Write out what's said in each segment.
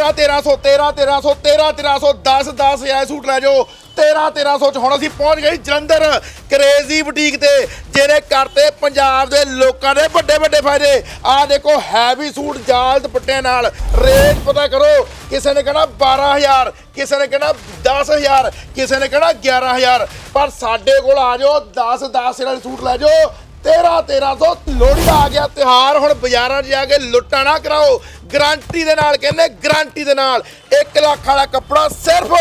13 1300 13 1300 13 1300 10 10 ਇਹ ਸੂਟ ਲੈ ਜਾਓ। 13 1300 ਚ ਹੁਣ ਅਸੀਂ ਪਹੁੰਚ ਗਏ ਜਲੰਧਰ ਕਰੇਜ਼ੀ ਬੁਟੀਕ ਤੇ, ਜਿਹਨੇ ਕਰਤੇ ਪੰਜਾਬ ਦੇ ਲੋਕਾਂ ਦੇ ਵੱਡੇ ਵੱਡੇ ਫਾਇਦੇ। ਆਹ ਦੇਖੋ ਹੈਵੀ ਸੂਟ ਜਾਲ ਦੁਪੱਟੇ ਨਾਲ। ਰੇਟ ਪਤਾ ਕਰੋ, ਕਿਸੇ ਨੇ ਕਹਿਣਾ 12000 ਕਿਸੇ ਨੇ ਕਹਿਣਾ 10000 ਕਿਸੇ ਨੇ ਕਹਿਣਾ 11000 ਪਰ ਸਾਡੇ ਕੋਲ ਆ ਜਾਓ 10 10 ਵਾਲੇ ਸੂਟ ਲੈ ਜਾਓ। 13 1300 ਲੋਹੜੀ ਦਾ ਆ ਗਿਆ ਤਿਹਾਰ ਹੁਣ ਬਾਜ਼ਾਰਾਂ 'ਚ ਜਾ ਕੇ ਲੁੱਟਾਂ ਨਾ ਕਰਾਓ। ਗਾਰੰਟੀ ਦੇ ਨਾਲ ਕਹਿੰਦੇ, ਗਾਰੰਟੀ ਦੇ ਨਾਲ। 1 ਲੱਖ ਵਾਲਾ ਕੱਪੜਾ ਸਿਰਫ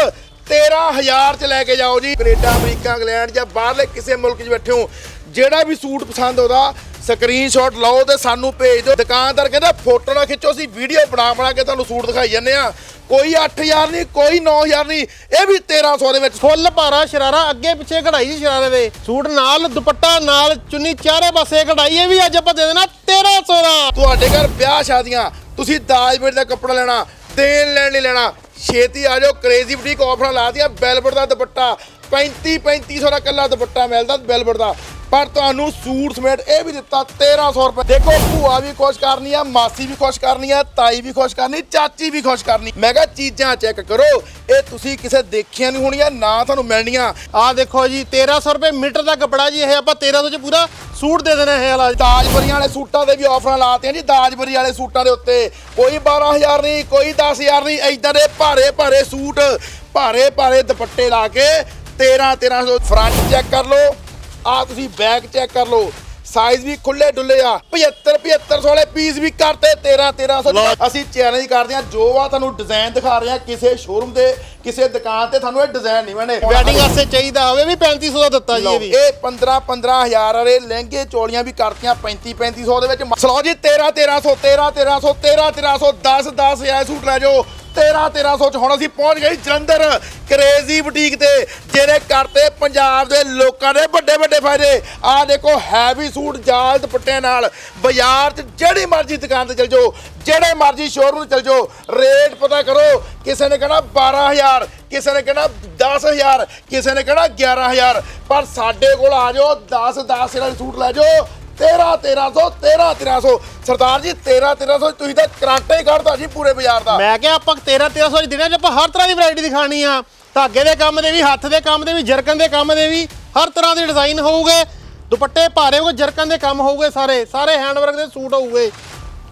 13000 ਚ ਲੈ ਕੇ ਜਾਓ ਜੀ। ਕੈਨੇਡਾ, ਅਮਰੀਕਾ, ਇੰਗਲੈਂਡ ਜਾਂ ਬਾਹਰਲੇ ਕਿਸੇ ਮੁਲਕ 'ਚ ਬੈਠੇ ਹੋ। ਜਿਹੜਾ ਵੀ ਸੂਟ ਪਸੰਦ ਆਉਂਦਾ ਸਕਰੀਨਸ਼ਾਟ ਲਓ ਤੇ ਸਾਨੂੰ ਭੇਜ ਦਿਓ। ਦੁਕਾਨਦਾਰ ਕਹਿੰਦਾ ਫੋਟੋ ਨਾ ਖਿੱਚੋ ਅਸੀਂ ਵੀਡੀਓ ਬਣਾ ਬਣਾ ਕੇ ਤੁਹਾਨੂੰ ਸੂਟ ਦਿਖਾਈ ਜਾਂਦੇ ਆ ਕੋਈ 8000 ਨਹੀਂ ਕੋਈ 9000 ਨਹੀਂ ਇਹ ਵੀ 1300 ਦੇ ਵਿੱਚ। ਫੁੱਲ ਭਾਰਾ ਸ਼ਰਾਰਾ ਅੱਗੇ ਪਿੱਛੇ ਕਢਾਈ ਸ਼ਰਾਰੇ ਦੇ। ਸੂਟ ਨਾਲ ਦੁਪੱਟਾ ਨਾਲ ਚੁੰਨੀ ਚਾਰੇ ਪਾਸੇ ਕਢਾਈ ਇਹ ਵੀ ਅੱਜ ਆਪਾਂ ਦੇ ਦੇਣਾ 1300 ਦਾ। ਤੁਹਾਡੇ ਘਰ ਵਿਆਹ ਸ਼ਾਦੀਆਂ ਤੁਸੀਂ ਦਾਜ ਬੇਟ ਦਾ ਕੱਪੜਾ ਲੈਣਾ ਦੇਣ ਲੈਣ ਨਹੀਂ ਲੈਣਾ। ਛੇਤੀ ਆ ਜਾਓ ਕ੍ਰੇਜ਼ੀ ਬੁਟੀਕ ਆਫਰਾਂ ਲਾ ਦਿਆ ਦਾ ਦੁਪੱਟਾ। 35 3500 ਦਾ ਕੱਲਾ ਦੁਪੱਟਾ ਮਿਲਦਾ ਬੈਲਵਟ ਦਾ। ਪਰ ਤੁਹਾਨੂੰ ਸੂਟ ਸਮੇਟ ਇਹ ਵੀ ਦਿੱਤਾ 1300 ਰੁਪਏ। ਦੇਖੋ, ਭੂਆ ਵੀ ਖੁਸ਼ ਕਰਨੀ ਆ, ਮਾਸੀ ਵੀ ਖੁਸ਼ ਕਰਨੀ ਆ, ਤਾਈ ਵੀ ਖੁਸ਼ ਕਰਨੀ, ਚਾਚੀ ਵੀ ਖੁਸ਼ ਕਰਨੀ। ਮੈਂ ਕਿਹਾ, ਚੀਜ਼ਾਂ ਚੈੱਕ ਕਰੋ। ਇਹ ਤੁਸੀਂ ਕਿਸੇ ਦੇਖੀਆਂ ਨਹੀਂ ਹੋਣੀਆਂ, ਨਾ ਤੁਹਾਨੂੰ ਮਿਲਣੀਆਂ। ਆਹ ਦੇਖੋ ਜੀ 1300 ਰੁਪਏ ਮੀਟਰ ਦਾ ਕੱਪੜਾ ਜੀ, ਇਹ ਆਪਾਂ 1300 ਚ ਪੂਰਾ ਸੂਟ ਦੇ ਦੇਣਾ ਇਹ ਵਾਲਾ। ਦਾਜਬਰੀਆਂ ਵਾਲੇ ਸੂਟਾਂ ਦੇ ਵੀ ਆਫਰਾਂ ਲਾਤੀਆਂ ਜੀ ਦਾਜਬਰੀ ਵਾਲੇ ਸੂਟਾਂ ਦੇ ਉੱਤੇ। ਕੋਈ 12000 ਨਹੀਂ, ਕੋਈ 10000 ਨਹੀਂ ਐਦਾਂ ਦੇ ਭਾਰੇ ਭਾਰੇ ਸੂਟ ਭਾਰੇ ਭਾਰੇ ਦੁਪੱਟੇ ਲਾ ਕੇ 13 1300 ਫਰੰਟ ਚੈੱਕ ਕਰ ਲਓ। ਆ ਤੁਸੀਂ ਬੈਕ ਚੈੱਕ ਕਰ ਲਓ। ਸਾਈਜ਼ ਵੀ ਖੁੱਲੇ ਡੁੱਲੇ ਆ। 75 7500 ਵਾਲੇ ਪੀਸ ਵੀ ਕਰਤੇ 13 1300 ਲਓ। ਅਸੀਂ ਚੈਲੰਜ ਕਰਦੇ ਆ ਜੋ ਆ ਤੁਹਾਨੂੰ ਡਿਜ਼ਾਈਨ ਦਿਖਾ ਰਹੇ ਆ ਕਿਸੇ ਸ਼ੋਰੂਮ ਦੇ ਕਿਸੇ ਦੁਕਾਨ ਤੇ ਤੁਹਾਨੂੰ ਇਹ ਡਿਜ਼ਾਈਨ ਨਹੀਂ ਬਣੇ ਵੈਡਿੰਗ ਵਾਸਤੇ ਚਾਹੀਦਾ ਹੋਵੇ ਵੀ 3500 ਦਾ ਦਿੱਤਾ ਜੀ ਇਹ ਵੀ। ਇਹ 15 15000 ਵਾਲੇ ਲਹਿੰਗੇ ਚੋਲੀਆਂ ਵੀ ਕਰਤੀਆਂ 35 3500 ਦੇ ਵਿੱਚ। ਸਲੋ ਜੀ 13 1300 13 1300 13 1300 10 10 ਇਹ ਸੂਟ ਲੈ ਜਾਓ। 13 1300 ਚ ਹੁਣ ਅਸੀਂ ਪਹੁੰਚ ਗਏ ਜਲੰਧਰ ਕਰੇਜ਼ੀ ਬੁਟੀਕ ਤੇ ਜਿਹਨੇ ਕਰਤੇ ਪੰਜਾਬ ਦੇ ਲੋਕਾਂ ਦੇ ਵੱਡੇ ਵੱਡੇ ਫਾਇਦੇ। ਆਹ ਦੇਖੋ ਹੈਵੀ ਸੂਟ ਜਾਲ ਦੁਪੱਟਿਆਂ ਨਾਲ ਬਾਜ਼ਾਰ 'ਚ ਜਿਹੜੀ ਮਰਜ਼ੀ ਦੁਕਾਨ ਤੇ ਚਲ ਜਾਓ, ਜਿਹੜੇ ਮਰਜ਼ੀ ਸ਼ੋਰੂਮ ਤੇ ਚਲ ਜਾਓ ਰੇਟ ਪਤਾ ਕਰੋ, ਕਿਸੇ ਨੇ ਕਹਿਣਾ 12000 ਕਿਸੇ ਨੇ ਕਹਿਣਾ 10000 ਕਿਸੇ ਨੇ ਕਹਿਣਾ 11000 ਪਰ ਸਾਡੇ ਕੋਲ ਆ ਜਾਓ 10 10 ਵਾਲੇ ਸੂਟ ਲੈ ਜਾਓ 13 1300 13 1300 ਸਰਦਾਰ ਜੀ 13 1300 ਤੁਸੀਂ ਤਾਂ ਕਰਾਂਟੇ ਹੀ ਕੱਢਦਾ ਜੀ ਪੂਰੇ ਬਾਜ਼ਾਰ ਦਾ। ਮੈਂ ਕਿਹਾ ਆਪਾਂ 13 1300 ਚ ਦਿਨਾਂ ਚ ਆਪਾਂ ਹਰ ਤਰ੍ਹਾਂ ਦੀ ਵੈਰਾਈਟੀ ਦਿਖਾਣੀ ਆ। ਧਾਗੇ ਦੇ ਕੰਮ ਦੇ ਵੀ ਹੱਥ ਦੇ ਕੰਮ ਦੇ ਵੀ ਜਰਕਨ ਦੇ ਕੰਮ ਦੇ ਵੀ ਹਰ ਤਰ੍ਹਾਂ ਦੇ ਡਿਜ਼ਾਈਨ ਹੋਊਗੇ। ਦੁਪੱਟੇ ਭਾਰੇ ਹੋਊਗੇ ਜਰਕਨ ਦੇ ਕੰਮ ਹੋਊਗੇ ਸਾਰੇ। ਸਾਰੇ ਹੈਂਡਵਰਕ ਦੇ ਸੂਟ ਹੋਊਗੇ।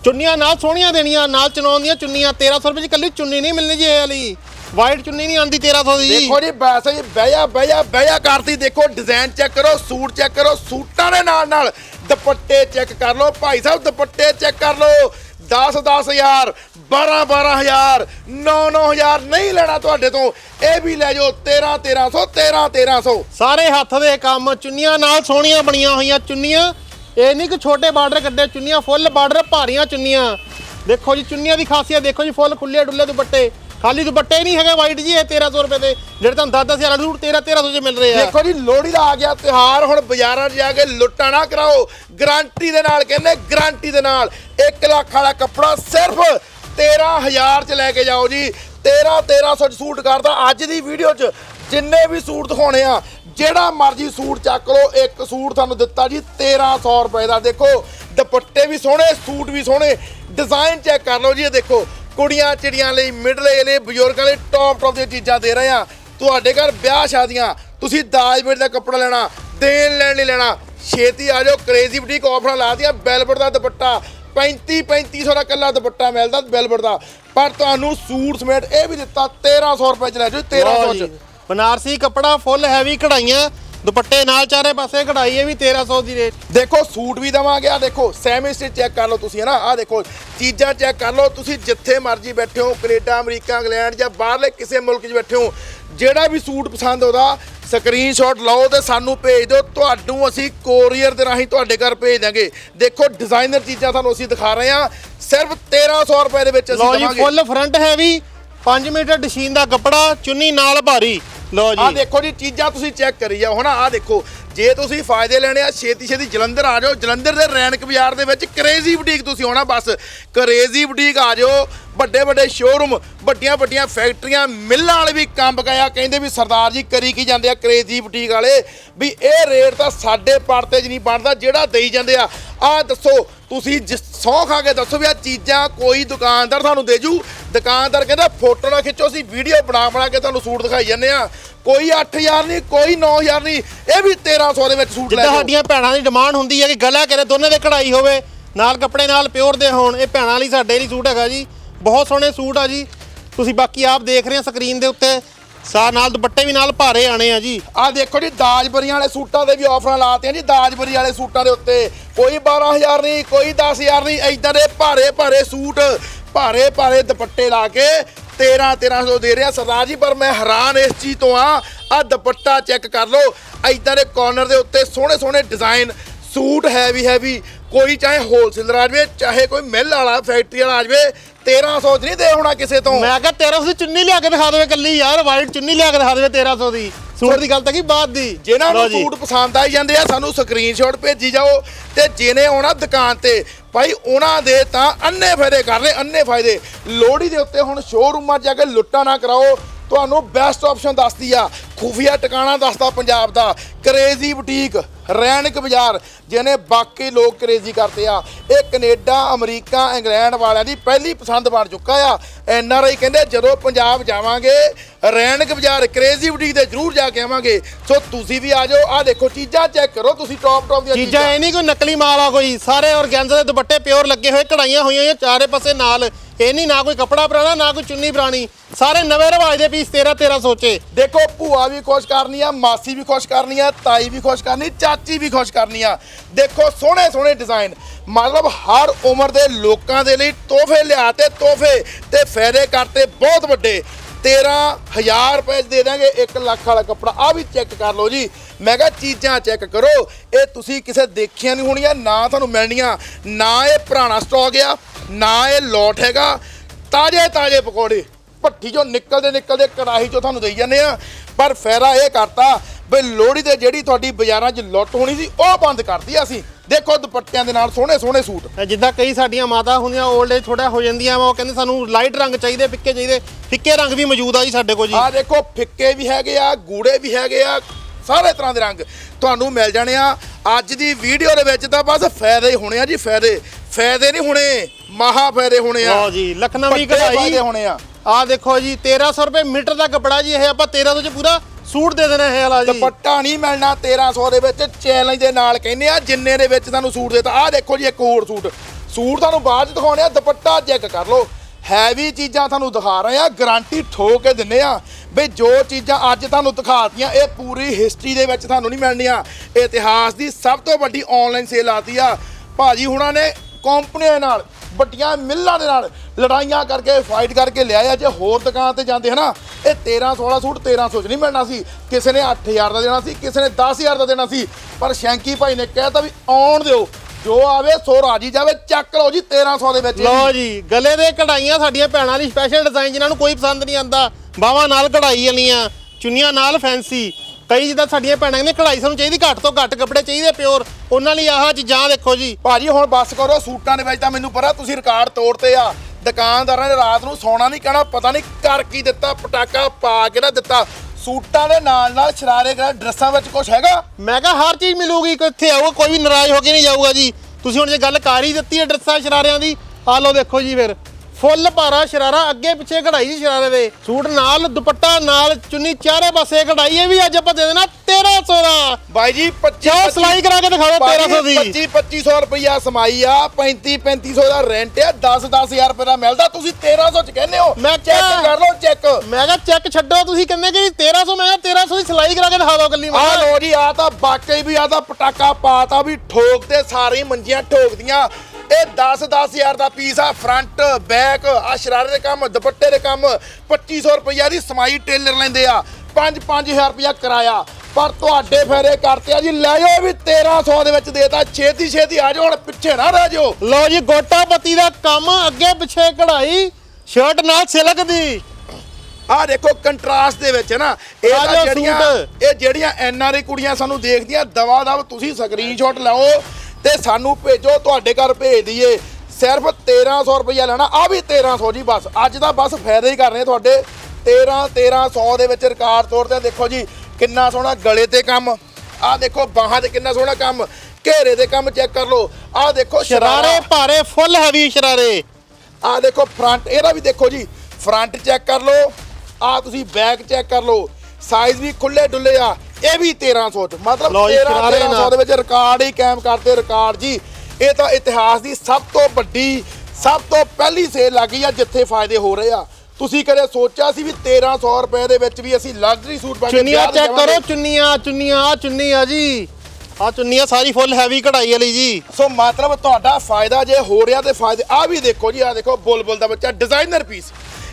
ਚੁੰਨੀਆਂ ਨਾਲ ਸੋਹਣੀਆਂ ਦੇਣੀਆਂ ਨਾਲ ਚੁਣਾਉਣ ਦੀਆਂ ਚੁੰਨੀਆਂ। 1300 ਰੁਪਏ ਦੀ ਕੱਲੀ ਚੁੰਨੀ ਨਹੀਂ ਮਿਲਣੀ ਜੀ ਇਹ ਵਾਲੀ। ਵਾਈਟ ਚੁੰਨੀ ਨਹੀਂ ਆਉਂਦੀ 1300 ਦੀ। ਦੇਖੋ ਜੀ ਵੈਸੇ ਹੀ ਬਹਿਆ ਬਹਿਆ ਬਹਿਆ ਕਰਤੀ। ਦੇਖੋ ਡਿਜ਼ਾਈਨ ਚੈੱਕ ਕਰੋ ਸੂਟ ਚੈੱਕ ਕਰੋ ਸੂਟਾਂ ਦੇ ਨਾਲ ਨਾਲ ਦੁਪੱਟੇ ਚੈੱਕ ਕਰ ਲਓ, ਭਾਈ ਸਾਹਿਬ, ਦੁਪੱਟੇ ਚੈੱਕ ਕਰ ਲਓ। 10 10000 12 12000 9 9000 ਨਹੀਂ ਲੈਣਾ ਤੁਹਾਡੇ ਤੋਂ। ਇਹ ਵੀ ਲੈ ਜਾਓ 13 1300 13 1300 ਸਾਰੇ ਹੱਥ ਦੇ ਕੰਮ, ਚੁੰਨੀਆਂ ਨਾਲ ਸੋਹਣੀਆਂ ਬਣੀਆਂ ਹੋਈਆਂ ਚੁੰਨੀਆਂ। ਇਹ ਨਹੀਂ ਕਿ ਛੋਟੇ ਬਾਰਡਰ ਕੱਢੇ ਚੁੰਨੀਆਂ, ਫੁੱਲ ਬਾਰਡਰ, ਭਾਰੀਆਂ ਚੁੰਨੀਆਂ। ਦੇਖੋ ਜੀ, ਚੁੰਨੀਆਂ ਦੀ ਖਾਸੀਅਤ ਦੇਖੋ ਜੀ, ਫੁੱਲ ਖੁੱਲੇ ਡੁੱਲੇ ਦੁਪੱਟੇ। ਖਾਲੀ ਦੁਪੱਟੇ ਨਹੀਂ ਹੈਗੇ ਵਾਈਟ ਜੀ, ਇਹ 1300 ਰੁਪਏ ਦੇ। ਜਿਹੜੇ ਤੁਹਾਨੂੰ 10 10000 ਵਾਲੇ ਸੂਟ 13 1300 ਚ ਮਿਲ ਰਹੇ ਆ। ਦੇਖੋ ਜੀ, ਲੋਹੜੀ ਦਾ ਆ ਗਿਆ ਤਿਹਾਰ ਹੁਣ ਬਾਜ਼ਾਰਾਂ 'ਚ ਜਾ ਕੇ ਲੁੱਟਾ ਨਾ ਕਰਾਓ। ਗਾਰੰਟੀ ਦੇ ਨਾਲ ਕਹਿੰਦੇ ਗਾਰੰਟੀ ਦੇ ਨਾਲ। 1 ਲੱਖ ਵਾਲਾ ਕੱਪੜਾ ਸਿਰਫ 13000 ਚ ਲੈ ਕੇ ਜਾਓ ਜੀ। 13 1300 ਚ ਸੂਟ ਕਰਦਾ। ਅੱਜ ਦੀ ਵੀਡੀਓ 'ਚ ਜਿੰਨੇ ਵੀ ਸੂਟ ਦਿਖਾਉਣੇ ਆ, ਜਿਹੜਾ ਮਰਜ਼ੀ ਸੂਟ ਚੱਕ ਲਓ, ਇੱਕ ਸੂਟ ਤੁਹਾਨੂੰ ਦਿੱਤਾ ਜੀ 1300 ਰੁਪਏ ਦਾ। ਦੇਖੋ, ਦੁਪੱਟੇ ਵੀ ਸੋਹਣੇ, ਸੂਟ ਵੀ ਸੋਹਣੇ। ਡਿਜ਼ਾਈਨ ਚੈੱਕ ਕਰ ਲਓ ਜੀ, ਇਹ ਦੇਖੋ। ਕੁੜੀਆਂ ਚਿੜੀਆਂ ਲਈ ਮਿਡਲ ਏਜ ਲਈ, ਬਜ਼ੁਰਗਾਂ ਲਈ ਟੌਪ ਟੌਪ ਦੀਆਂ ਚੀਜ਼ਾਂ ਦੇ ਰਹੇ ਆ ਤੁਹਾਡੇ ਘਰ ਵਿਆਹ ਸ਼ਾਦੀਆਂ, ਤੁਸੀਂ ਦਾਜ ਮੇਟ ਦਾ ਕੱਪੜਾ ਲੈਣਾ, ਦੇਣ ਲੈਣ ਲਈ ਲੈਣਾ। ਛੇਤੀ ਆ ਜਾਓ ਕ੍ਰੇਜ਼ੀ ਬੁਟੀਕ ਆਫਰਾਂ ਲਾ ਦਿਆ ਦਾ ਦੁਪੱਟਾ 35 3500 ਦਾ ਕੱਲਾ ਦੁਪੱਟਾ ਮਿਲਦਾ ਬੈਲਵਟ ਦਾ। ਪਰ ਤੁਹਾਨੂੰ ਸੂਟ ਸਮੇਟ ਇਹ ਵੀ ਦਿੱਤਾ 1300 ਰੁਪਏ ਚ ਲੈ ਜਾਓ 1300 ਚ। ਬਨਾਰਸੀ ਕੱਪੜਾ ਫੁੱਲ ਹੈਵੀ ਕਢਾਈਆਂ ਦੁਪੱਟੇ ਨਾਲ ਚਾਰੇ ਪਾਸੇ ਕਢਾਈ ਇਹ ਵੀ 1300 ਦੀ ਰੇਟ। ਦੇਖੋ ਸੂਟ ਵੀ ਦਵਾਂਗੇ ਆ ਦੇਖੋ ਸੈਮੀ ਸਟਿਚ ਚੈੱਕ ਕਰ ਲਓ ਤੁਸੀਂ ਹੈ ਨਾ? ਆ ਦੇਖੋ ਚੀਜ਼ਾਂ ਚੈੱਕ ਕਰ ਲਓ ਤੁਸੀਂ ਜਿੱਥੇ ਮਰਜ਼ੀ ਬੈਠੇ ਹੋ ਕੈਨੇਡਾ ਅਮਰੀਕਾ ਇੰਗਲੈਂਡ ਜਾਂ ਬਾਹਰਲੇ ਕਿਸੇ ਮੁਲਕ 'ਚ ਬੈਠੇ ਹੋ ਜਿਹੜਾ ਵੀ ਸੂਟ ਪਸੰਦ ਆਉਂਦਾ ਸਕਰੀਨਸ਼ਾਟ ਲਓ ਤੇ ਸਾਨੂੰ ਭੇਜ ਦਿਓ ਤੁਹਾਨੂੰ ਅਸੀਂ ਕੋਰੀਅਰ ਦੇ ਰਾਹੀਂ ਤੁਹਾਡੇ ਘਰ ਭੇਜ ਦਾਂਗੇ ਦੇਖੋ ਡਿਜ਼ਾਈਨਰ ਚੀਜ਼ਾਂ ਤੁਹਾਨੂੰ ਅਸੀਂ ਦਿਖਾ ਰਹੇ ਹਾਂ ਸਿਰਫ 1300 ਰੁਪਏ ਦੇ ਵਿੱਚ ਅਸੀਂ ਲਓ ਜੀ ਦਵਾਂਗੇ। ਫੁੱਲ ਫਰੰਟ ਹੈਵੀ 5 ਮੀਟਰ ਡਸ਼ੀਨ ਦਾ ਕੱਪੜਾ ਚੁੰਨੀ ਨਾਲ ਭਾਰੀ। ਲਓ ਆ ਦੇਖੋ ਜੀ, ਚੀਜ਼ਾਂ ਤੁਸੀਂ ਚੈੱਕ ਕਰੀ ਜਾਓ। ਹਨਾ ਆ ਦੇਖੋ, ਜੇ ਤੁਸੀਂ ਫਾਇਦੇ ਲੈਣੇ ਆ ਛੇਤੀ ਛੇਤੀ ਜਲੰਧਰ ਆ ਜਾਓ। ਜਲੰਧਰ ਦੇ ਰੈਣਕ ਬਾਜ਼ਾਰ ਦੇ ਵਿੱਚ ਕਰੇਜ਼ੀ ਬੁਟੀਕ ਤੁਸੀਂ ਆਉਣਾ, ਬਸ। ਕਰੇਜ਼ੀ ਬੁਟੀਕ ਆ ਜਾਓ। ਵੱਡੇ ਵੱਡੇ ਸ਼ੋਰੂਮ ਵੱਡੀਆਂ ਵੱਡੀਆਂ ਫੈਕਟਰੀਆਂ ਮਿੱਲਾਂ ਵਾਲੇ ਵੀ ਕੰਮ ਬਕਾਇਆ ਕਹਿੰਦੇ ਵੀ ਸਰਦਾਰ ਜੀ, ਕਰੀ ਕੀ ਜਾਂਦੇ ਆ ਕਰੇਜ਼ੀ ਬੁਟੀਕ ਵਾਲੇ? ਵੀ ਇਹ ਰੇਟ ਤਾਂ ਸਾਡੇ ਪੜਤੇ 'ਚ ਨਹੀਂ ਬਣਦਾ, ਜਿਹੜਾ ਦੇਈ ਜਾਂਦੇ ਆ। ਆ ਦੱਸੋ ਤੁਸੀਂ ਜਿਸ ਸੌਂ ਖਾ ਕੇ ਦੱਸੋ ਵੀ ਆ ਚੀਜ਼ਾਂ ਕੋਈ ਦੁਕਾਨਦਾਰ ਤੁਹਾਨੂੰ ਦੇ ਜੂ। ਦੁਕਾਨਦਾਰ ਕਹਿੰਦਾ ਫੋਟੋ ਨਾ ਖਿੱਚੋ ਅਸੀਂ ਵੀਡੀਓ ਬਣਾ ਬਣਾ ਕੇ ਤੁਹਾਨੂੰ ਸੂਟ ਦਿਖਾਈ ਜਾਂਦੇ ਆ ਕੋਈ 8000 ਨਹੀਂ ਕੋਈ 9000 ਨਹੀਂ ਇਹ ਵੀ 1300 ਦੇ ਵਿੱਚ ਸੂਟ ਲੈ ਜਿੱਦਾਂ ਜਾਓ। ਸਾਡੀਆਂ ਭੈਣਾਂ ਦੀ ਡਿਮਾਂਡ ਹੁੰਦੀ ਹੈ ਕਿ ਗਲਾ ਕਰੇ ਦੋਨੇ ਦੇ ਕਢਾਈ ਹੋਵੇ ਨਾਲ ਕੱਪੜੇ ਨਾਲ ਪਿਓਰ ਦੇ ਹੋਣ ਇਹ ਭੈਣਾਂ ਲਈ ਸਾਡੇ ਲਈ ਸੂਟ ਹੈਗਾ ਜੀ। ਬਹੁਤ ਸੋਹਣੇ ਸੂਟ ਆ ਜੀ। ਤੁਸੀਂ ਬਾਕੀ ਆਪ ਦੇਖ ਰਹੇ ਹੋ ਸਕਰੀਨ ਦੇ ਉੱਤੇ। ਸਾਰ ਨਾਲ ਦੁਪੱਟੇ ਵੀ ਨਾਲ ਭਾਰੇ ਆਣੇ ਆ ਜੀ। ਆ ਦੇਖੋ ਜੀ ਦਾਜਬਰੀਆਂ ਵਾਲੇ ਸੂਟਾਂ ਦੇ ਵੀ ਆਫਰਾਂ ਲਾਤੀਆਂ ਜੀ, ਦਾਜਬਰੀ ਵਾਲੇ ਸੂਟਾਂ ਦੇ ਉੱਤੇ। ਕੋਈ 12000 ਨਹੀਂ, ਕੋਈ 10000 ਨਹੀਂ ਐਦਾਂ ਦੇ ਭਾਰੇ ਭਾਰੇ ਸੂਟ ਭਾਰੇ ਭਾਰੇ ਦੁਪੱਟੇ ਲਾ ਕੇ 13 1300 ਦੇ ਰਿਹਾ। ਸਰਦਾਰ ਜੀ, ਪਰ ਮੈਂ ਹੈਰਾਨ ਇਸ ਚੀਜ਼ ਤੋਂ ਆ ਆ ਦੁਪੱਟਾ ਚੈੱਕ ਕਰ ਲਓ ਐਦਾਂ ਦੇ ਕਾਰਨਰ ਦੇ ਉੱਤੇ ਸੋਹਣੇ ਸੋਹਣੇ ਡਿਜ਼ਾਈਨ ਸੂਟ ਹੈਵੀ ਹੈਵੀ ਕੋਈ ਚਾਹੇ ਹੋਲਸੇਲਰ ਆ ਜਾਵੇ ਚਾਹੇ ਕੋਈ ਮਿਲ ਵਾਲਾ ਫੈਕਟਰੀ ਵਾਲਾ ਆ ਜਾਵੇ 1300 ਚ ਨਹੀਂ ਦੇ ਹੋਣਾ ਕਿਸੇ ਤੋਂ। ਮੈਂ ਕਿਹਾ 1300 ਦੀ ਚੁੰਨੀ ਲਿਆ ਕੇ ਦਿਖਾ ਦੇਵੇ ਕੱਲੀ ਯਾਰ ਵਾਈਟ ਚੁੰਨੀ ਲਿਆ ਕੇ ਦਿਖਾ ਦੇਵੇ 1300 ਦੀ। ਸੂਟ ਦੀ ਗੱਲ ਤਾਂ ਕੀ ਬਾਤ ਦੀ। ਜਿਨ੍ਹਾਂ ਲਓ ਨੂੰ। ਸੂਟ ਪਸੰਦ ਆਈ ਜਾਂਦੇ ਆ ਸਾਨੂੰ ਸਕਰੀਨਸ਼ਾਟ ਭੇਜੀ ਜਾਓ ਤੇ ਜਿਹਨੇ ਆਉਣਾ ਦੁਕਾਨ ਤੇ ਭਾਈ ਉਹਨਾਂ ਦੇ ਤਾਂ ਅੰਨੇ ਫਾਇਦੇ ਕਰ ਲੈ ਅੰਨੇ ਫਾਇਦੇ। ਲੋਹੜੀ ਦੇ ਉੱਤੇ ਹੁਣ ਸ਼ੋਰੂਮਾਂ 'ਚ ਜਾ ਕੇ ਲੁੱਟਾ ਨਾ ਕਰਾਓ। ਤੁਹਾਨੂੰ ਬੈਸਟ ਆਪਸ਼ਨ ਦੱਸਦੀ ਆ ਖੂਫੀਆ ਟਿਕਾਣਾ ਦੱਸਦਾ ਪੰਜਾਬ ਦਾ ਕਰੇਜ਼ੀ ਬੁਟੀਕ ਰੈਣਕ ਬਾਜ਼ਾਰ ਜਿਹਨੇ ਬਾਕੀ ਲੋਕ ਕਰੇਜ਼ੀ ਕਰਦੇ ਆ। ਇਹ ਕੈਨੇਡਾ ਅਮਰੀਕਾ ਇੰਗਲੈਂਡ ਵਾਲਿਆਂ ਦੀ ਪਹਿਲੀ ਪਸੰਦ ਬਣ ਚੁੱਕਾ ਆ। ਐਨ ਆਰ ਆਈ ਕਹਿੰਦੇ ਜਦੋਂ ਪੰਜਾਬ ਜਾਵਾਂਗੇ ਰੈਣਕ ਬਾਜ਼ਾਰ ਕਰੇਜ਼ੀ ਬੁਟੀਕ ਤੇ ਜ਼ਰੂਰ ਜਾ ਕੇ ਆਵਾਂਗੇ। ਸੋ ਤੁਸੀਂ ਵੀ ਆ ਜਾਓ। ਆ ਦੇਖੋ ਚੀਜ਼ਾਂ ਚੈੱਕ ਕਰੋ ਤੁਸੀਂ ਟੌਪ ਟੌਪ ਦੀਆਂ ਚੀਜ਼ਾਂ ਇਹ ਨਹੀਂ ਕੋਈ ਨਕਲੀ ਮਾਲ ਆ ਕੋਈ। ਸਾਰੇ ਔਰਗੈਂਜ਼ਾ ਦੇ ਦੁਪੱਟੇ ਪਿਓਰ ਲੱਗੇ ਹੋਏ ਕਢਾਈਆਂ ਹੋਈਆਂ ਹੋਈਆਂ ਚਾਰੇ ਪਾਸੇ ਨਾਲ। ਇਹ ਨਹੀਂ, ਨਾ ਕੋਈ ਕੱਪੜਾ ਪੁਰਾਣਾ, ਨਾ ਕੋਈ ਚੁੰਨੀ ਪੁਰਾਣੀ। ਸਾਰੇ ਨਵੇਂ ਰਿਵਾਜ ਦੇ ਪੀਸ 13 13 ਸੋਚੇ। ਦੇਖੋ, ਭੂਆ ਵੀ ਖੁਸ਼ ਕਰਨੀ ਆ, ਮਾਸੀ ਵੀ ਖੁਸ਼ ਕਰਨੀ ਆ, ਤਾਈ ਵੀ ਖੁਸ਼ ਕਰਨੀ, ਚਾਚੀ ਵੀ ਖੁਸ਼ ਕਰਨੀ ਆ। ਦੇਖੋ, ਸੋਹਣੇ ਸੋਹਣੇ ਡਿਜ਼ਾਈਨ ਮਤਲਬ ਹਰ ਉਮਰ ਦੇ ਲੋਕਾਂ ਦੇ ਲਈ ਤੋਹਫੇ ਲਿਆ ਤੇ ਤੋਹਫੇ ਤੇ ਫਾਇਦੇ ਕਰਤੇ ਬਹੁਤ ਵੱਡੇ। 13000 ਰੁਪਏ 'ਚ ਦੇ ਦਾਂਗੇ 1 ਲੱਖ ਵਾਲਾ ਕੱਪੜਾ। ਆ ਵੀ ਚੈੱਕ ਕਰ ਲਓ ਜੀ। ਮੈਂ ਕਿਹਾ ਚੀਜ਼ਾਂ ਚੈੱਕ ਕਰੋ। ਇਹ ਤੁਸੀਂ ਕਿਸੇ ਦੇਖੀਆਂ ਨਹੀਂ ਹੋਣੀਆਂ, ਨਾ ਤੁਹਾਨੂੰ ਮਿਲਣੀਆਂ। ਨਾ ਇਹ ਪੁਰਾਣਾ ਸਟਾਕ ਆ, ਨਾ ਇਹ ਲੋਟ ਹੈਗਾ। ਤਾਜ਼ੇ ਤਾਜ਼ੇ ਪਕੌੜੇ, ਭੱਠੀ ਚੋਂ ਨਿਕਲਦੇ ਨਿਕਲਦੇ ਕੜਾਹੀ ਚੋਂ ਤੁਹਾਨੂੰ ਦੇਈ ਜਾਂਦੇ ਆ। ਪਰ ਫਾਇਦਾ ਇਹ ਕਰਤਾ ਵੀ ਲੋਹੜੀ ਤੇ ਜਿਹੜੀ ਤੁਹਾਡੀ ਬਾਜ਼ਾਰਾਂ 'ਚ ਲੁੱਟ ਹੋਣੀ ਸੀ, ਉਹ ਬੰਦ ਕਰਤੀ ਅਸੀਂ। ਦੇਖੋ ਦੁਪੱਟਿਆਂ ਦੇ ਨਾਲ ਸੋਹਣੇ ਸੋਹਣੇ ਸੂਟ। ਜਿੱਦਾਂ ਕਈ ਸਾਡੀਆਂ ਮਾਤਾ ਹੁੰਦੀਆਂ 올ਡ ਏਜ ਥੋੜਾ ਹੋ ਜਾਂਦੀਆਂ ਵਾ ਉਹ ਕਹਿੰਦੇ ਸਾਨੂੰ ਲਾਈਟ ਰੰਗ ਚਾਹੀਦੇ ਫਿੱਕੇ ਚਾਹੀਦੇ। ਫਿੱਕੇ ਰੰਗ ਵੀ ਮੌਜੂਦ ਆ ਜੀ ਸਾਡੇ ਕੋਲ ਜੀ। ਆ ਦੇਖੋ ਫਿੱਕੇ ਵੀ ਹੈਗੇ ਆ ਗੂੜੇ ਵੀ ਹੈਗੇ ਆ ਸਾਰੇ ਤਰ੍ਹਾਂ ਦੇ ਰੰਗ। ਤੁਹਾਨੂੰ ਮਿਲ ਜਾਣੇ ਆ ਅੱਜ ਦੀ ਵੀਡੀਓ ਦੇ ਵਿੱਚ ਤਾਂ ਬਸ ਫਾਇਦੇ ਹੀ ਹੋਣੇ ਆ ਜੀ ਫਾਇਦੇ। ਫਾਇਦੇ ਨਹੀਂ ਹੋਣੇ ਮਹਾ ਫਾਇਦੇ ਹੋਣੇ ਆ। ਲਓ ਜੀ ਲਖਨਵੀ ਕਢਾਈ। ਫਾਇਦੇ ਹੋਣੇ ਆ। ਆ ਦੇਖੋ ਜੀ 1300 ਰੁਪਏ ਮੀਟਰ ਦਾ ਕੱਪੜਾ ਜੀ ਇਹ ਆਪਾਂ 1300 ਚ ਪੂਰਾ ਸੂਟ ਦੇ ਦੇਣਾ ਇਹ ਵਾਲਾ ਜੀ। ਦੁਪੱਟਾ ਨਹੀਂ ਮਿਲਣਾ 1300 ਦੇ ਵਿੱਚ ਚੈਲੰਜ ਦੇ ਨਾਲ ਕਹਿੰਦੇ ਆ, ਜਿੰਨੇ ਦੇ ਵਿੱਚ ਤੁਹਾਨੂੰ ਸੂਟ ਦੇਤਾ। ਆਹ ਦੇਖੋ ਜੀ, ਇੱਕ ਹੋਰ ਸੂਟ। ਸੂਟ ਤੁਹਾਨੂੰ ਬਾਅਦ ਚ ਦਿਖਾਉਣੇ ਆ, ਦੁਪੱਟਾ ਚੈੱਕ ਕਰ ਲਓ। ਹੈਵੀ ਚੀਜ਼ਾਂ ਤੁਹਾਨੂੰ ਦਿਖਾ ਰਹੇ ਆ ਗਾਰੰਟੀ ਠੋਕ ਕੇ ਦਿੰਨੇ ਆ ਵੀ ਜੋ ਚੀਜ਼ਾਂ ਅੱਜ ਤੁਹਾਨੂੰ ਦਿਖਾਤੀਆਂ, ਇਹ ਪੂਰੀ ਹਿਸਟਰੀ ਦੇ ਵਿੱਚ ਤੁਹਾਨੂੰ ਨਹੀਂ ਮਿਲਣੀਆਂ। ਇਤਿਹਾਸ ਦੀ ਸਭ ਤੋਂ ਵੱਡੀ ਆਨਲਾਈਨ ਸੇਲ ਆਤੀ ਆ। ਭਾਜੀ ਹੁਣਾਂ ਨੇ ਕੰਪਨੀਆਂ ਨਾਲ ਵੱਡੀਆਂ ਮਿੱਲਾਂ ਦੇ ਨਾਲ ਲੜਾਈਆਂ ਕਰਕੇ ਫਾਈਟ ਕਰਕੇ ਲਿਆਇਆ ਜੇ ਹੋਰ ਦੁਕਾਨ ਤੇ ਜਾਂਦੇ ਹਨਾ, ਇਹ 1300 ਵਾਲਾ ਸੂਟ 1300 ਚ ਨਹੀਂ ਮਿਲਣਾ ਸੀ। ਕਿਸੇ ਨੇ 8000 ਦਾ ਦੇਣਾ ਸੀ, ਕਿਸੇ ਨੇ 10000 ਦਾ ਦੇਣਾ ਸੀ। ਪਰ ਸ਼ੈਂਕੀ ਭਾਈ ਨੇ ਕਹਿਤਾ ਵੀ ਆਉਣ ਦਿਓ। ਜੋ ਆਵੇ, ਸੋ ਰਾਜੀ ਜਾਵੇ, ਚੱਕ ਲਓ ਜੀ 1300 ਦੇ ਵਿੱਚ। ਲਓ ਜੀ, ਗਲੇ ਦੇ ਕਢਾਈਆਂ ਸਾਡੀਆਂ ਭੈਣਾਂ ਲਈ ਸਪੈਸ਼ਲ ਡਿਜ਼ਾਈਨ ਜਿਨ੍ਹਾਂ ਨੂੰ ਕੋਈ ਪਸੰਦ ਨਹੀਂ ਆਂਦਾ ਬਾਹਾਂ ਨਾਲ ਕਢਾਈ ਵਾਲੀਆਂ, ਚੁੰਨੀਆਂ ਨਾਲ ਫੈਂਸੀ ਕਈ ਜਿੱਦਾਂ ਸਾਡੀਆਂ ਭੈਣਾਂ ਨੇ ਕਢਾਈ ਸਾਨੂੰ ਚਾਹੀਦੀ ਘੱਟ ਤੋਂ ਘੱਟ ਕੱਪੜੇ ਚਾਹੀਦੇ ਪਿਓਰ। ਉਹਨਾਂ ਲਈ ਆਹ ਚੀਜ਼ਾਂ ਦੇਖੋ ਜੀ। ਭਾਜੀ ਹੁਣ ਬੱਸ ਕਰੋ ਸੂਟਾਂ ਦੇ ਵਿੱਚ ਤਾਂ ਮੈਨੂੰ ਪਤਾ ਤੁਸੀਂ ਰਿਕਾਰਡ ਤੋੜਤੇ ਆ। ਦੁਕਾਨਦਾਰਾਂ ਨੇ ਰਾਤ ਨੂੰ ਸੌਣਾ ਨਹੀਂ ਕਹਿਣਾ ਪਤਾ ਨਹੀਂ ਕਰ ਕੀ ਦਿੱਤਾ ਪਟਾਕਾ ਪਾ ਕੇ ਨਾ ਦਿੱਤਾ। ਸੂਟਾਂ ਦੇ ਨਾਲ ਨਾਲ ਸ਼ਰਾਰੇ ਕਰ ਡਰੈਸਾਂ ਵਿੱਚ ਕੁਝ ਹੈਗਾ? ਮੈਂ ਕਿਹਾ ਹਰ ਚੀਜ਼ ਮਿਲੂਗੀ ਕਿੱਥੇ ਆਊਗਾ ਕੋਈ ਵੀ ਨਾਰਾਜ਼ ਹੋ ਕੇ ਨਹੀਂ ਜਾਊਗਾ ਜੀ। ਤੁਸੀਂ ਹੁਣ ਜੇ ਗੱਲ ਕਰ ਹੀ ਦਿੱਤੀ ਹੈ ਡਰੈਸਾਂ ਸ਼ਰਾਰਿਆਂ ਦੀ ਆ ਲਓ ਦੇਖੋ ਜੀ ਫਿਰ। ਫੁੱਲ ਭਾਰਾ ਸ਼ਰਾਰਾ ਅੱਗੇ ਪਿੱਛੇ ਕਢਾਈ ਜੀ ਸ਼ਰਾਰੇ ਦੇ। ਸੂਟ ਨਾਲ ਦੁਪੱਟਾ ਨਾਲ ਚੁੰਨੀ ਚਾਰੇ ਪਾਸੇ ਕਢਾਈ। ਇਹ ਵੀ ਅੱਜ ਆਪਾਂ ਦੇ ਦੇਣਾ 1300 ਦਾ। ਬਾਈ ਜੀ 25 ਕਿਉਂ ਸਿਲਾਈ ਕਰਾ ਕੇ ਦਿਖਾਓ 1300 ਦੀ। 25 2500 ਰੁਪਇਆ ਸਮਾਈ ਆ 35 3500 ਦਾ ਰੈਂਟ ਆ 10 10000 ਰੁਪਏ ਦਾ ਮਿਲਦਾ। ਤੁਸੀਂ 1300 ਚ ਕਹਿੰਦੇ ਹੋ। ਮੈਂ ਚੈੱਕ ਕਰ ਲਓ ਚੈੱਕ। ਮੈਂ ਕਿਹਾ ਚੈੱਕ ਛੱਡੋ ਤੁਸੀਂ ਕਹਿੰਦੇ ਕਿ 1300 ਮੈਂ ਕਿਹਾ 1300 ਦੀ ਸਿਲਾਈ ਕਰਾ ਕੇ ਦਿਖਾ ਦਿਓ ਕੱਲੀ ਆ ਲੋ ਜੀ ਆ ਤਾਂ ਵਾਕਈ ਵੀ ਆ ਤਾਂ ਪਟਾਕਾ ਪਾਤਾ ਵੀ ਠੋਕ ਤੇ ਸਾਰੀ ਮੰਜੀਆਂ ਠੋਕਦੀਆਂ। ਇਹ 10 10000 ਦਾ ਪੀਸ ਆ ਫਰੰਟ ਬੈਕ ਆ ਸ਼ਰਾਰੇ ਦੇ ਕੰਮ ਦੁਪੱਟੇ ਦੇ ਕੰਮ 2500 ਰੁਪਇਆ ਦੀ ਸਮਾਈ ਟੇਲਰ ਲੈਂਦੇ ਆ। 5 5000 ਰੁਪਇਆ ਕਿਰਾਇਆ। ਪਰ ਤੁਹਾਡੇ ਫੇਰੇ ਕਰਤੇ ਆ ਜੀ ਲੈ ਜਾਓ ਵੀ 1300 ਦੇ ਵਿੱਚ ਦੇਤਾ। ਛੇਤੀ ਛੇਤੀ ਆ ਜਾਓ ਹੁਣ ਪਿੱਛੇ ਨਾ ਰਹਿ ਜਾਓ। ਲਓ ਜੀ ਗੋਟਾ ਪੱਤੀ ਦਾ ਕੰਮ ਅੱਗੇ ਪਿੱਛੇ ਕਢਾਈ ਸ਼ਰਟ ਨਾਲ ਸਿਲਕ ਦੀ। ਆ ਦੇਖੋ ਕੰਟਰਾਸਟ ਦੇ ਵਿੱਚ ਨਾ ਇਹ ਜਿਹੜੀਆਂ। ਇਹ ਜਿਹੜੀਆਂ ਐਨ ਆਰ ਆਈ ਕੁੜੀਆਂ ਸਾਨੂੰ ਦੇਖਦੀਆਂ ਦਵਾ ਦਵ ਤੁਸੀਂ ਸਕਰੀਨਸ਼ਾਟ ਲਓ। ਤੇ ਸਾਨੂੰ ਭੇਜੋ ਤੁਹਾਡੇ ਘਰ ਭੇਜ ਦਈਏ। ਸਿਰਫ 1300 ਰੁਪਇਆ ਲੈਣਾ ਆ ਵੀ 1300 ਜੀ ਬਸ। ਅੱਜ ਦਾ ਬਸ ਫਾਇਦਾ ਹੀ ਕਰਨੇ ਤੁਹਾਡੇ। 13 1300 ਦੇ ਵਿੱਚ ਰਿਕਾਰਡ ਤੋੜਦੇ ਆ। ਦੇਖੋ ਜੀ ਕਿੰਨਾ ਸੋਹਣਾ ਗਲੇ ਤੇ ਕੰਮ। ਆ ਦੇਖੋ ਬਾਹਾਂ ਤੇ ਕਿੰਨਾ ਸੋਹਣਾ ਕੰਮ। ਘੇਰੇ ਦੇ ਕੰਮ ਚੈੱਕ ਕਰ ਲਓ। ਆਹ ਦੇਖੋ ਸ਼ਰਾਰੇ ਭਾਰੇ ਫੁੱਲ ਹੈਵੀ ਸ਼ਰਾਰੇ। ਆਹ ਦੇਖੋ ਫਰੰਟ ਇਹਦਾ ਵੀ ਦੇਖੋ ਜੀ ਫਰੰਟ ਚੈੱਕ ਕਰ ਲਓ। ਆਹ ਤੁਸੀਂ ਬੈਕ ਚੈੱਕ ਕਰ ਲਓ। ਸਾਈਜ਼ ਵੀ ਖੁੱਲੇ ਡੁੱਲੇ ਆ। ਇਹ ਵੀ 1300 ਚ। ਮਤਲਬ ਲਓ ਜੀ, 13 ਸ਼ਰਾਰੇ 1300 ਨਾਲ। ਦੇ ਵਿੱਚ ਰਿਕਾਰਡ ਹੀ ਕਾਇਮ ਕਰਦੇ ਰਿਕਾਰਡ ਜੀ। ਇਹ ਤਾਂ ਇਤਿਹਾਸ ਦੀ ਸਭ ਤੋਂ ਵੱਡੀ ਸਭ ਤੋਂ ਪਹਿਲੀ ਸੇਲ ਲੱਗੀ ਆ ਜਿੱਥੇ ਫਾਇਦੇ ਹੋ ਰਹੇ ਆ। ਤੁਸੀਂ ਕਦੇ ਸੋਚਿਆ ਸੀ ਵੀ 1300 ਰੁਪਏ ਦੇ ਵਿੱਚ ਵੀ ਅਸੀਂ ਲਗਜ਼ਰੀ ਸੂਟ ਪਾ ਕੇ ਚੁੰਨੀਆਂ ਚੈੱਕ? ਕਰੋ ਚੁੰਨੀਆਂ ਚੁੰਨੀਆਂ ਆ ਚੁੰਨੀ ਆ ਜੀ। ਆ ਚੁੰਨੀਆਂ ਸਾਰੀ ਫੁੱਲ ਹੈਵੀ ਕਢਾਈ ਵਾਲੀ ਜੀ। ਸੋ ਮਤਲਬ ਤੁਹਾਡਾ ਫਾਇਦਾ ਜੇ ਹੋ ਰਿਹਾ ਤੇ ਫਾਇਦੇ ਆ ਵੀ ਦੇਖੋ ਜੀ ਆ ਦੇਖੋ ਬੁਲਬੁਲ ਦਾ ਬੱਚਾ ਡਿਜ਼ਾਈਨਰ ਪੀਸ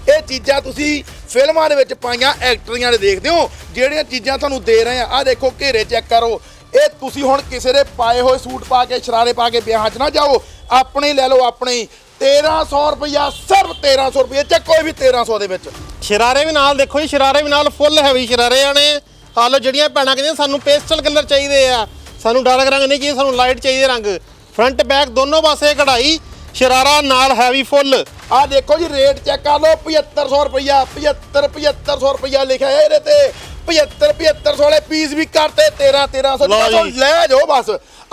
ਇਹ ਚੀਜ਼ਾਂ ਤੁਸੀਂ ਫਿਲਮਾਂ ਦੇ ਵਿੱਚ ਪਾਈਆਂ, ਐਕਟਰੀਆਂ ਦੇ ਦੇਖਦੇ ਹੋ, ਜਿਹੜੀਆਂ ਚੀਜ਼ਾਂ ਤੁਹਾਨੂੰ ਦੇ ਰਹੇ ਆ। ਆ ਦੇਖੋ, ਘੇਰੇ ਚੈੱਕ ਕਰੋ। ਇਹ ਤੁਸੀਂ ਹੁਣ ਕਿਸੇ ਦੇ ਪਾਏ ਹੋਏ ਸੂਟ ਪਾ ਕੇ, ਸ਼ਰਾਰੇ ਪਾ ਕੇ ਵਿਆਹਾਂ 'ਚ ਨਾ ਜਾਓ। ਆਪਣੇ ਲੈ ਲਓ ਆਪਣੇ। ਹੀ 1300 ਰੁਪਇਆ ਸਿਰਫ 1300 ਰੁਪਏ ਚ, ਕੋਈ ਵੀ 1300 ਦੇ ਵਿੱਚ। ਸ਼ਰਾਰੇ ਵੀ ਨਾਲ ਦੇਖੋ ਜੀ, ਸ਼ਰਾਰੇ ਵੀ ਨਾਲ ਫੁੱਲ ਹੈਵੀ ਸ਼ਰਾਰੇ ਆਣੇ ਆ ਲਓ, ਜਿਹੜੀਆਂ ਭੈਣਾਂ ਕਹਿੰਦੀਆਂ ਸਾਨੂੰ ਪੇਸਟਲ ਕਲਰ ਚਾਹੀਦੇ ਆ। ਸਾਨੂੰ ਡਾਰਕ ਰੰਗ ਨਹੀਂ ਚਾਹੀਦੇ, ਸਾਨੂੰ ਲਾਈਟ ਚਾਹੀਦੇ ਰੰਗ। ਫਰੰਟ ਬੈਕ ਦੋਨੋਂ ਪਾਸੇ ਕਢਾਈ, ਸ਼ਰਾਰਾ ਨਾਲ ਹੈਵੀ ਫੁੱਲ ਆ ਦੇਖੋ ਜੀ ਰੇਟ ਚੈੱਕ ਕਰ ਲਓ 7500 ਰੁਪਇਆ 75 7500 ਰੁਪਇਆ ਲਿਖਿਆ ਹੈ ਇਹਦੇ ਤੇ। 75 7500 ਵਾਲੇ ਪੀਸ ਵੀ ਕਰਤੇ 13 1300 ਲਓ ਬਸ ਜੀ। ਲੈ ਜਾਓ ਬਸ।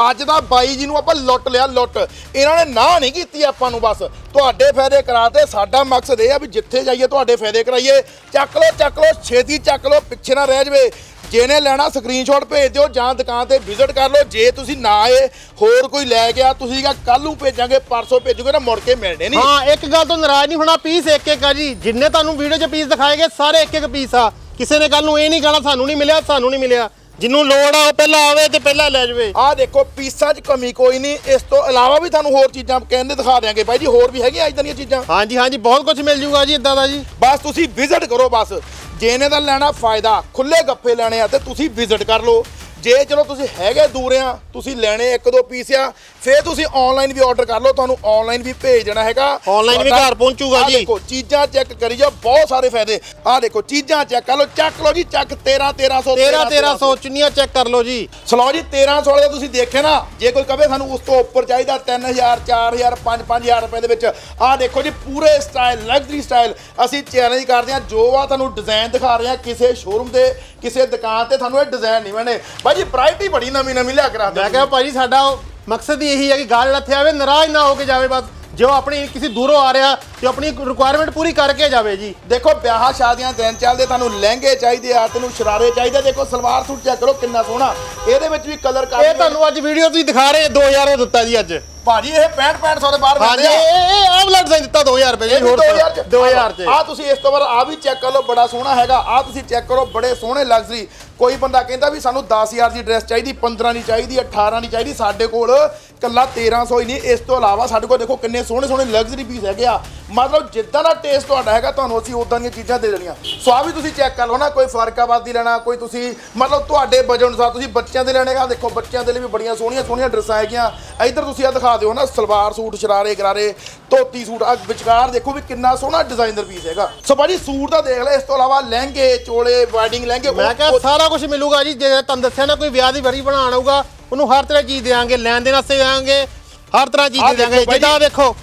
ਅੱਜ ਦਾ ਬਾਈ ਜੀ ਨੂੰ ਆਪਾਂ ਲੁੱਟ ਲਿਆ ਲੁੱਟ। ਇਹਨਾਂ ਨੇ ਨਾ ਨਹੀਂ ਕੀਤੀ ਆਪਾਂ ਨੂੰ ਬਸ। ਤੁਹਾਡੇ ਫਾਇਦੇ ਕਰਾਤੇ ਸਾਡਾ ਮਕਸਦ ਇਹ ਆ ਵੀ ਜਿੱਥੇ ਜਾਈਏ ਤੁਹਾਡੇ ਫਾਇਦੇ ਕਰਾਈਏ। ਚੱਕ ਲਓ ਚੱਕ ਲਓ ਛੇਤੀ ਚੱਕ ਲਓ ਪਿੱਛੇ ਨਾ ਰਹਿ ਜਵੇ। ਜਿਹਨੇ ਲੈਣਾ ਸਕਰੀਨਸ਼ਾਟ ਭੇਜ ਦਿਓ ਜਾਂ ਦੁਕਾਨ ਤੇ ਵਿਜ਼ਿਟ ਕਰ ਲਓ। ਜੇ ਤੁਸੀਂ ਨਾ ਆਏ, ਹੋਰ ਕੋਈ ਲੈ ਗਿਆ, ਤੁਸੀਂ ਕਹਾ ਕੱਲ ਨੂੰ ਭੇਜਾਂਗੇ, ਪਰਸੋਂ ਭੇਜੂਗੇ ਨਾ ਮੁੜ ਕੇ ਮਿਲਣੇ ਨਹੀਂ। ਹਾਂ, ਇੱਕ ਗੱਲ ਤੋਂ ਨਾਰਾਜ਼ ਨਹੀਂ ਹੋਣਾ ਪੀਸ ਇੱਕ ਇੱਕ ਆ ਜੀ। ਜਿੰਨੇ ਤੁਹਾਨੂੰ ਵੀਡੀਓ 'ਚ ਪੀਸ ਦਿਖਾਏਗੇ ਸਾਰੇ ਇੱਕ ਇੱਕ ਪੀਸ ਆ। ਕਿਸੇ ਨੇ ਕੱਲ ਨੂੰ ਇਹ ਨਹੀਂ ਕਹਣਾ, ਸਾਨੂੰ ਨਹੀਂ ਮਿਲਿਆ, ਸਾਨੂੰ ਨਹੀਂ ਮਿਲਿਆ। ਜਿੰਨੂੰ ਲੋੜ ਆ ਉਹ ਪਹਿਲਾਂ ਆਵੇ ਤੇ ਪਹਿਲਾਂ ਲੈ ਜਾਵੇ। ਆਹ ਦੇਖੋ ਪੀਸਾਂ 'ਚ ਕਮੀ ਕੋਈ ਨਹੀਂ। ਇਸ ਤੋਂ ਇਲਾਵਾ ਵੀ ਤੁਹਾਨੂੰ ਹੋਰ ਚੀਜ਼ਾਂ ਕਹਿੰਦੇ ਦਿਖਾ ਦਿਆਂਗੇ। ਬਾਈ ਜੀ ਹੋਰ ਵੀ ਹੈਗੀਆਂ ਇਦਾਂ ਦੀਆਂ ਚੀਜ਼ਾਂ? ਹਾਂਜੀ ਹਾਂਜੀ ਬਹੁਤ ਕੁਝ ਮਿਲ ਜੂਗਾ ਜੀ ਇਦਾਂ ਦਾ ਜੀ। ਬਸ ਤੁਸੀਂ ਵਿਜ਼ਿਟ ਕਰੋ ਬਸ। ਜੇ ਇਹਨੇ ਦਾ ਲੈਣਾ ਫਾਇਦਾ ਖੁੱਲੇ ਗੱਫੇ ਲੈਣੇ ਆ ਤੇ ਤੁਸੀਂ ਵਿਜ਼ਿਟ ਕਰ ਲਓ। ਜੇ ਚਲੋ ਤੁਸੀਂ ਹੈਗੇ ਦੂਰ ਆ ਤੁਸੀਂ ਲੈਣੇ ਇੱਕ ਦੋ ਪੀਸ ਆ ਫੇਰ ਤੁਸੀਂ ਆਨਲਾਈਨ ਵੀ ਆਰਡਰ ਕਰ ਲਓ ਤੁਹਾਨੂੰ ਆਨਲਾਈਨ ਵੀ ਭੇਜ ਦੇਣਾ ਹੈਗਾ। Online ਵੀ ਘਰ ਪਹੁੰਚੂਗਾ ਜੀ। ਦੇਖੋ ਚੀਜ਼ਾਂ ਚੈੱਕ ਕਰੀ ਜਾਓ ਬਹੁਤ ਸਾਰੇ ਫਾਇਦੇ। ਆਹ ਦੇਖੋ ਚੀਜ਼ਾਂ ਚੈੱਕ ਕਰ ਲਓ ਚੱਕ ਲਓ ਜੀ ਚੱਕ 13 1300 13 1300 ਚੁੰਨੀਆਂ ਚੈੱਕ ਕਰ ਲਓ ਜੀ। ਸਲੋ ਜੀ 1300 ਵਾਲੇ ਦਾ ਤੁਸੀਂ ਦੇਖਿਆ ਨਾ ਜੇ ਕੋਈ ਕਵੇ ਸਾਨੂੰ ਉਸ ਤੋਂ ਉੱਪਰ ਚਾਹੀਦਾ 3000 4000 5 5000 ਰੁਪਏ ਦੇ ਵਿੱਚ ਆਹ ਦੇਖੋ ਜੀ ਪੂਰੇ ਸਟਾਈਲ ਲਗਜ਼ਰੀ ਸਟਾਈਲ ਅਸੀਂ ਚੈਲੰਜ ਕਰਦੇ ਹਾਂ। ਜੋ ਆ ਤੁਹਾਨੂੰ ਡਿਜ਼ਾਈਨ ਦਿਖਾ ਰਹੇ ਹਾਂ ਕਿਸੇ ਸ਼ੋਰੂਮ ਦੇ ਕਿਸੇ ਦੁਕਾਨ ਤੇ ਤੁਹਾਨੂੰ ਇਹ ਡਿਜ਼ਾਈਨ ਨਹੀਂ ਮਿਲਣੇ। ਬਾਈ ਜੀ ਵੈਰਾਈਟੀ ਬੜੀ ਨਵੀਂ ਨਵੀਂ ਲਿਆ ਕੇ ਰੱਖਦੇ ਮੈਂ ਕਿਹਾ ਭਾਜੀ ਸਾਡਾ ਮਕਸਦ ਹੀ ਇਹੀ ਹੈ ਕਿ ਗੱਲ ਇੱਥੇ ਆਵੇ ਨਾਰਾਜ਼ ਨਾ ਹੋ ਕੇ ਜਾਵੇ ਬਸ। ਜੋ ਆਪਣੀ ਕਿਸੇ ਦੂਰੋਂ ਆ ਰਿਹਾ ਤੇ ਆਪਣੀ ਰਿਕੁਆਇਰਮੈਂਟ ਪੂਰੀ ਕਰਕੇ ਜਾਵੇ ਜੀ। ਦੇਖੋ ਵਿਆਹਾਂ ਸ਼ਾਦੀਆਂ ਦਿਨ ਚੱਲਦੇ ਤੁਹਾਨੂੰ ਲਹਿੰਗੇ ਚਾਹੀਦੇ ਆ ਤੈਨੂੰ ਸ਼ਰਾਰੇ ਚਾਹੀਦੇ। ਦੇਖੋ ਸਲਵਾਰ ਸੂਟ ਚੈੱਕ ਕਰੋ ਕਿੰਨਾ ਸੋਹਣਾ। ਇਹਦੇ ਵਿੱਚ ਵੀ ਕਲਰ ਕਰ ਇਹ ਤੁਹਾਨੂੰ ਅੱਜ ਵੀਡੀਓ ਤੁਸੀਂ ਦਿਖਾ ਰਹੇ 2000 ਦਾ ਦਿੱਤਾ ਜੀ ਅੱਜ। ਭਾਜੀ ਇਹ 65 6500 ਦੇ ਬਾਹਰ ਹਾਂਜੀ ਇਹ ਇਹ ਆਹ ਵਾਲਾ ਡਿਜ਼ਾਈਨ ਦਿੱਤਾ 2000 ਰੁਪਏ ਜੀ ਹੋਰ 2000 ਚ 2000 ਚ। ਆ ਤੁਸੀਂ ਇਸ ਤੋਂ ਬਾਅਦ ਆ ਵੀ ਚੈੱਕ ਕਰ ਲਓ ਬੜਾ ਸੋਹਣਾ ਹੈਗਾ। ਆ ਤੁਸੀਂ ਚੈੱਕ ਕਰੋ ਬੜੇ ਸੋਹਣੇ ਲਗਜ਼ਰੀ ਕੋਈ ਬੰਦਾ ਕਹਿੰਦਾ ਵੀ ਸਾਨੂੰ 10000 ਦੀ ਡਰੈਸ ਚਾਹੀਦੀ 15 ਦੀ ਚਾਹੀਦੀ 18 ਦੀ ਚਾਹੀਦੀ ਸਾਡੇ ਕੋਲ ਕੱਲਾ 1300 ਹੀ ਨਹੀਂ ਇਸ ਤੋਂ ਇਲਾਵਾ ਸਾਡੇ ਕੋਲ ਦੇਖੋ ਕਿੰਨੇ ਸੋਹਣੇ ਸੋਹਣੇ ਲਗਜ਼ਰੀ ਪੀਸ ਹੈਗੇ ਆ। ਮਤਲਬ ਜਿੱਦਾਂ ਦਾ ਟੇਸਟ ਤੁਹਾਡਾ ਹੈਗਾ ਤੁਹਾਨੂੰ ਅਸੀਂ ਉਦਾਂ ਦੀਆਂ ਚੀਜ਼ਾਂ ਦੇ ਦੇਣੀਆਂ। ਸੋ ਆ ਵੀ ਤੁਸੀਂ ਚੈੱਕ ਕਰ ਲਓ ਨਾ ਕੋਈ ਫਰਕਾਬਾਦ ਦੀ ਲੈਣਾ ਕੋਈ ਤੁਸੀਂ ਮਤਲਬ ਤੁਹਾਡੇ ਬਜਟ ਅਨੁਸਾਰ ਤੁਸੀਂ ਬੱਚਿਆਂ ਦੇ ਲੈਣੇ ਆ। ਦੇਖੋ ਬੱਚਿਆਂ ਦੇ ਲਈ ਵੀ ਬੜੀਆਂ ਸੋਹਣੀਆਂ ਸੋਹਣੀਆਂ ਡਰੈਸਾਂ ਹੈਗੀਆਂ। ਇੱਧਰ ਤੁਸੀਂ ਆ ਦਿਖਾ ਦਿਓ ਨਾ ਸਲਵਾਰ ਸੂਟ ਸ਼ਰਾਰੇ ਗਰਾਰੇ ਧੋਤੀ ਸੂਟ ਆ ਵਿਚਕਾਰ ਦੇਖੋ ਵੀ ਕਿੰਨਾ ਸੋਹਣਾ ਡਿਜ਼ਾਈਨਰ ਪੀਸ ਹੈਗਾ। ਸੋ ਭਾਜੀ ਸੂਟ ਦਾ ਦੇਖ ਲੈ ਇਸ ਤੋਂ ਇਲਾਵਾ ਲਹਿੰਗੇ ਚੋਲੇ ਵੈਡਿੰਗ ਲਹਿੰਗੇ ਮੈਂ ਕਿਹਾ ਸਾਰਾ ਕੁਝ ਮਿਲੂਗਾ ਜੀ ਜੇ ਤੁਹਾਨੂੰ ਦੱਸਿਆ ਨਾ ਕੋਈ ਵਿਆਹ ਦੀ ਵਰੀ ਬਣਾਉਣ ਆਊਗਾ ਉਹਨੂੰ ਹਰ ਤਰ੍ਹਾਂ ਦੀ ਚੀਜ਼ ਦੇਵਾਂਗੇ ਲੈਣ ਦੇਣ ਵਾਸਤੇ ਦੇਵਾਂਗੇ ਹਰ ਤਰ੍ਹਾਂ ਦੀ ਚੀਜ਼ ਦੇਵਾਂਗੇ ਦੇਖੋ ਬਾਈ ਜਿੱਦਾਂ ਦੇਖੋ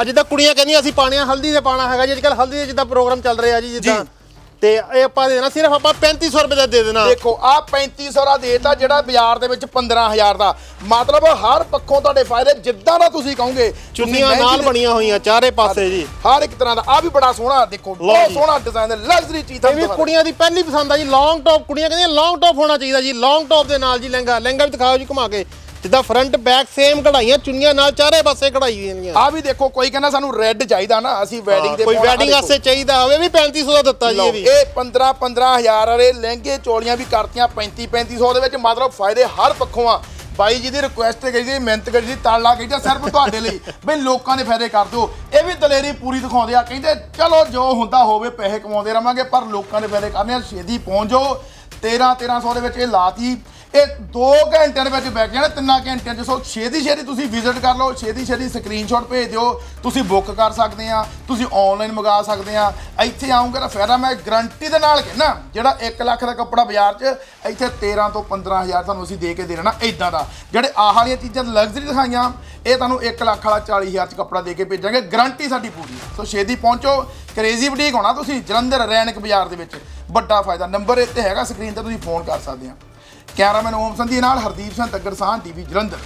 ਅੱਜ ਜਿੱਦਾਂ ਕੁੜੀਆਂ ਕਹਿੰਦੀਆਂ ਅਸੀਂ ਪਾਣੀਆਂ ਹਲਦੀ ਦੇ ਪਾਣਾ ਹੈਗਾ ਜੀ। ਅੱਜਕੱਲ ਹਲਦੀ ਦੇ ਜਿੱਦਾਂ ਪ੍ਰੋਗਰਾਮ ਚੱਲ ਰਿਹਾ ਜੀ ਜਿੱਦਾਂ। ਤੇ ਇਹ ਆਪਾਂ ਦੇਣਾ ਸਿਰਫ ਆਪਾਂ 3500 ਰੁਪਏ ਦਾ ਦੇ ਦੇਣਾ। ਦੇਖੋ ਆ 3500 ਦਾ ਦੇਤਾ ਜਿਹੜਾ ਬਾਜ਼ਾਰ ਦੇ ਵਿੱਚ 15000 ਦਾ। ਮਤਲਬ ਹਰ ਪੱਖੋਂ ਤੁਹਾਡੇ ਫਾਇਦੇ ਜਿੱਦਾਂ ਦਾ ਤੁਸੀਂ ਕਹੋਗੇ ਤੁਸੀਂ ਚੁੰਨੀਆਂ ਮਹਿੰਗੀ ਨਾਲ ਦੇ- ਬਣੀਆਂ ਹੋਈਆਂ ਚਾਰੇ ਪਾਸੇ ਜੀ। ਹਰ ਇੱਕ ਤਰ੍ਹਾਂ ਦਾ। ਆ ਵੀ ਬੜਾ ਸੋਹਣਾ ਦੇਖੋ ਲਓ ਬਹੁਤ ਜੀ। ਸੋਹਣਾ ਡਿਜ਼ਾਈਨ ਲਗਜ਼ਰੀ ਚੀਜ਼ ਇਹ ਵੀ ਕੁੜੀਆਂ ਦੀ ਪਹਿਲੀ ਪਸੰਦ ਆ ਜੀ ਲੌਂਗ ਟੌਪ ਕੁੜੀਆਂ ਕਹਿੰਦੀਆਂ ਲੌਂਗ ਟੌਪ ਹੋਣਾ ਚਾਹੀਦਾ ਜੀ ਲੌਂਗ ਟੌਪ ਦੇ ਨਾਲ ਜੀ ਲਹਿੰਗਾ। ਲਹਿੰਗਾ ਵੀ ਦਿਖਾਓ ਜੀ ਘੁਮਾ ਕੇ। ਜਿੱਦਾਂ ਫਰੰਟ ਬੈਕ ਸੇਮ ਕਢਾਈਆਂ ਚੁੰਨੀਆਂ ਨਾਲ ਚਾਰੇ ਪਾਸੇ ਕਢਾਈ ਹੋਈਆਂ। ਆ ਵੀ ਦੇਖੋ ਕੋਈ ਕਹਿੰਦਾ ਸਾਨੂੰ ਰੈੱਡ ਚਾਹੀਦਾ ਨਾ ਅਸੀਂ ਵੈਡਿੰਗ ਦੇ ਕੋਈ ਵੈਡਿੰਗ ਵਾਸਤੇ ਚਾਹੀਦਾ ਹੋਵੇ ਵੀ 3500 ਦਾ ਦਿੱਤਾ ਜੀ ਇਹ ਵੀ। ਇਹ 15 15000 ਵਾਲੇ ਲਹਿੰਗੇ ਚੋਲੀਆਂ ਵੀ ਕਰਤੀਆਂ 35 3500 ਦੇ ਵਿੱਚ ਮਤਲਬ ਫਾਇਦੇ ਹਰ ਪੱਖੋਂ ਆ। ਬਾਈ ਜੀ ਦੀ ਰਿਕੁਐਸਟ ਕਰੀ ਸੀ ਮਿਹਨਤ ਕਰੀ ਸੀ ਤਾਲਾ ਕਹਿੰਦਾ ਸਿਰਫ ਤੁਹਾਡੇ ਲਈ। ਬਈ ਲੋਕਾਂ ਦੇ ਫਾਇਦੇ ਕਰ ਦਿਓ। ਇਹ ਵੀ ਦਲੇਰੀ ਪੂਰੀ ਦਿਖਾਉਂਦੇ ਆ ਕਹਿੰਦੇ ਚਲੋ ਜੋ ਹੁੰਦਾ ਹੋਵੇ ਪੈਸੇ ਕਮਾਉਂਦੇ ਰਵਾਂਗੇ ਪਰ ਲੋਕਾਂ ਦੇ ਫਾਇਦੇ ਕਰਨੇ ਆ ਛੇਦੀ ਪਹੁੰਚ ਜਾਓ। 13 1300 ਦੇ ਵਿੱਚ ਇਹ ਲਾਤੀ। ਇਹ 2 ਘੰਟਿਆਂ ਦੇ ਵਿੱਚ ਬੈਕ ਜਾਣਾ ਤਿੰਨਾਂ ਘੰਟਿਆਂ ਚ, ਸੋ ਛੇਤੀ ਛੇਤੀ ਤੁਸੀਂ ਵਿਜ਼ਿਟ ਕਰ ਲਓ, ਛੇਤੀ ਛੇਤੀ ਸਕਰੀਨਸ਼ਾਟ ਭੇਜ ਦਿਓ, ਤੁਸੀਂ ਬੁੱਕ ਕਰ ਸਕਦੇ ਆ, ਤੁਸੀਂ ਆਨਲਾਈਨ ਮੰਗਾ ਸਕਦੇ ਆ। ਇੱਥੇ ਆਉਂਗੇ ਤਾਂ ਫਾਇਦਾ ਮੈਂ ਗਰੰਟੀ ਦੇ ਨਾਲ ਕਹਿੰਦਾ, ਜਿਹੜਾ 1 ਲੱਖ ਦਾ ਕੱਪੜਾ ਬਾਜ਼ਾਰ 'ਚ, ਇੱਥੇ 13 ਤੋਂ 15000 ਤੁਹਾਨੂੰ ਅਸੀਂ ਦੇ ਕੇ ਦੇ ਦੇਣਾ ਇਦਾਂ ਦਾ। ਜਿਹੜੇ ਆਹ ਵਾਲੀਆਂ ਚੀਜ਼ਾਂ ਲਗਜ਼ਰੀ ਦਿਖਾਈਆਂ, ਇਹ ਤੁਹਾਨੂੰ 1 ਲੱਖ ਵਾਲਾ 40000 'ਚ ਕੱਪੜਾ ਦੇ ਕੇ ਭੇਜਾਂਗੇ ਗਰੰਟੀ ਸਾਡੀ ਪੂਰੀ ਹੈ ਸੋ ਛੇਤੀ ਪਹੁੰਚੋ ਕਰੇਜ਼ੀ ਬੁਟੀਕ ਹੋਣਾ ਤੁਸੀਂ, ਜਲੰਧਰ, ਰੈਣਕ ਬਾਜ਼ਾਰ ਦੇ ਵਿੱਚ। ਵੱਡਾ ਫਾਇਦਾ ਨੰਬਰ ਇੱਥੇ ਹੈਗਾ ਸਕਰੀਨ ਤੇ ਤੁਸੀਂ ਫੋਨ ਕਰ ਸਕਦੇ ਆ। ਕੈਮਰਾਮੈਨ ਓਮ ਸੰਧੀ ਨਾਲ ਹਰਦੀਪ ਸਿੰਘ ਤੱਗਰ ਸਾਹ ਟੀਵੀ ਜਲੰਧਰ।